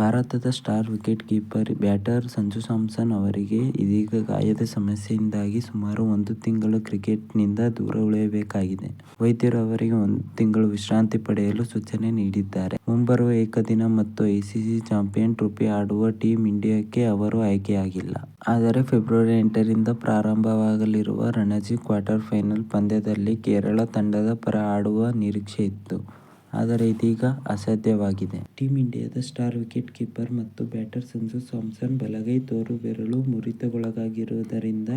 ಭಾರತದ star wicket keeper, batter Sanju Samson ಅವರಿಗೆ ಇದೀಗ ಗಾಯದ ಸಮಸ್ಯೆಯಿಂದಾಗಿ ಸುಮಾರು ಒಂದು ತಿಂಗಳು ಕ್ರಿಕೆಟ್ನಿಂದ ದೂರ ಉಳಿಯಬೇಕಾಗಿದೆ. ವೈದ್ಯರು ಅವರಿಗೆ ಒಂದು ತಿಂಗಳು ವಿಶ್ರಾಂತಿ ಪಡೆಯಲು ಸೂಚನೆ ನೀಡಿದ್ದಾರೆ. ಮುಂಬರುವ ಏಕದಿನ ಮತ್ತು ಐಸಿಸಿ ಚಾಂಪಿಯನ್ ಟ್ರೋಫಿ ಆಡುವ ಟೀಮ್ ಇಂಡಿಯಾಕ್ಕೆ ಅವರು ಆಯ್ಕೆಯಾಗಿಲ್ಲ. ಆದರೆ ಫೆಬ್ರವರಿ ಎಂಟರಿಂದ ಪ್ರಾರಂಭವಾಗಲಿರುವ ರಣಜಿ ಕ್ವಾರ್ಟರ್ ಫೈನಲ್ ಪಂದ್ಯದಲ್ಲಿ ಕೇರಳ ತಂಡದ ಪರ ಆಡುವ ನಿರೀಕ್ಷೆಯಿತ್ತು. ಆದರೆ ಇದೀಗ ಅಸಾಧ್ಯವಾಗಿದೆ. ಟೀಮ್ ಇಂಡಿಯಾದ ಸ್ಟಾರ್ ವಿಕೆಟ್ ಕೀಪರ್ ಮತ್ತು ಬ್ಯಾಟರ್ ಸಂಜು ಸ್ಯಾಮ್ಸನ್ ಬಲಗೈ ತೋರುಬೆರಳು ಮುರಿತಗೊಳಗಾಗಿರುವುದರಿಂದ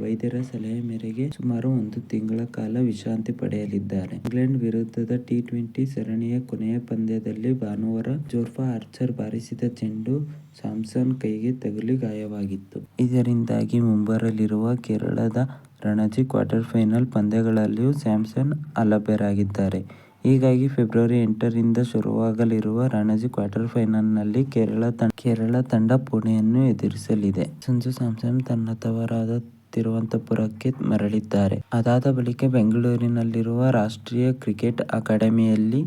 ವೈದ್ಯರ ಸಲಹೆ ಮೇರೆಗೆ ಸುಮಾರು ಒಂದು ತಿಂಗಳ ಕಾಲ ವಿಶ್ರಾಂತಿ ಪಡೆಯಲಿದ್ದಾರೆ. ಇಂಗ್ಲೆಂಡ್ ವಿರುದ್ಧದ ಟಿ-ಟ್ವೆಂಟಿ ಸರಣಿಯ ಕೊನೆಯ ಪಂದ್ಯದಲ್ಲಿ ಭಾನುವಾರ ಜೋರ್ಫಾ ಆರ್ಚರ್ ಬಾರಿಸಿದ ಚೆಂಡು ಸ್ಯಾಮ್ಸನ್ ಕೈಗೆ ತಗುಲಿ ಗಾಯವಾಗಿತ್ತು. ಇದರಿಂದಾಗಿ ಮುಂಬರಲಿರುವ ಕೇರಳದ ರಣಜಿ ಕ್ವಾರ್ಟರ್ ಫೈನಲ್ ಪಂದ್ಯಗಳಲ್ಲಿಯೂ ಸ್ಯಾಮ್ಸನ್ ಅಲಭ್ಯರಾಗಿದ್ದಾರೆ. ಹೀಗಾಗಿ ಫೆಬ್ರವರಿ ಎಂಟರಿಂದ ಶುರುವಾಗಲಿರುವ ರಣಜಿ ಕ್ವಾರ್ಟರ್ ಫೈನಲ್ನಲ್ಲಿ ಕೇರಳ ತಂಡ ಪುಣೆಯನ್ನು ಎದುರಿಸಲಿದೆ. ಸಂಜು ಸ್ಯಾಮ್ಸನ್ ತನ್ನ ತವರಾದ ತಿರುವಂತಪುರಕ್ಕೆ ಮರಳಿದ್ದಾರೆ. ಅದಾದ ಬಳಿಕ ಬೆಂಗಳೂರಿನಲ್ಲಿರುವ ರಾಷ್ಟ್ರೀಯ ಕ್ರಿಕೆಟ್ ಅಕಾಡೆಮಿಯಲ್ಲಿ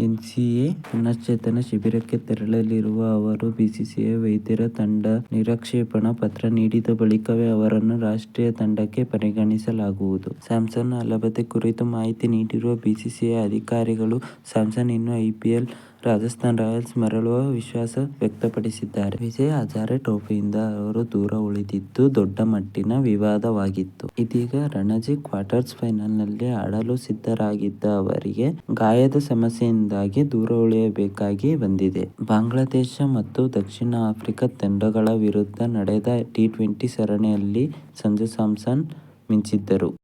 ಎನ್ಸಿಎ ಪುನಶ್ಚೇತನ ಶಿಬಿರಕ್ಕೆ ತೆರಳಲಿರುವ ಅವರು ಬಿಸಿಸಿಐ ವೈದ್ಯರ ತಂಡ ನಿರಾಕ್ಷೇಪಣಾ ಪತ್ರ ನೀಡಿದ ಬಳಿಕವೇ ಅವರನ್ನು ರಾಷ್ಟ್ರೀಯ ತಂಡಕ್ಕೆ ಪರಿಗಣಿಸಲಾಗುವುದು. ಸ್ಯಾಮ್ಸನ್ ಅಲಭ್ಯತೆ ಕುರಿತು ಮಾಹಿತಿ ನೀಡಿರುವ ಬಿಸಿಸಿಐ ಅಧಿಕಾರಿಗಳು, ಸ್ಯಾಮ್ಸನ್ ಇನ್ನೂ ಐಪಿಎಲ್ ರಾಜಸ್ಥಾನ್ ರಾಯಲ್ಸ್ ಮರಳುವ ವಿಶ್ವಾಸ ವ್ಯಕ್ತಪಡಿಸಿದ್ದಾರೆ. ವಿಜಯ್ ಹಜಾರೆ ಟ್ರೋಫಿಯಿಂದ ಅವರು ದೂರ ಉಳಿದಿದ್ದು ದೊಡ್ಡ ಮಟ್ಟಿನ ವಿವಾದವಾಗಿತ್ತು. ಇದೀಗ ರಣಜಿ ಕ್ವಾರ್ಟರ್ಸ್ ಫೈನಲ್ನಲ್ಲಿ ಆಡಲು ಸಿದ್ಧರಾಗಿದ್ದ ಅವರಿಗೆ ಗಾಯದ ಸಮಸ್ಯೆಯಿಂದಾಗಿ ದೂರ ಉಳಿಯಬೇಕಾಗಿ ಬಂದಿದೆ. ಬಾಂಗ್ಲಾದೇಶ ಮತ್ತು ದಕ್ಷಿಣ ಆಫ್ರಿಕಾ ತಂಡಗಳ ವಿರುದ್ಧ ನಡೆದ ಟಿ-ಟ್ವೆಂಟಿ ಸರಣಿಯಲ್ಲಿ ಸಂಜು ಸ್ಯಾಮ್ಸನ್ ಮಿಂಚಿದ್ದರು.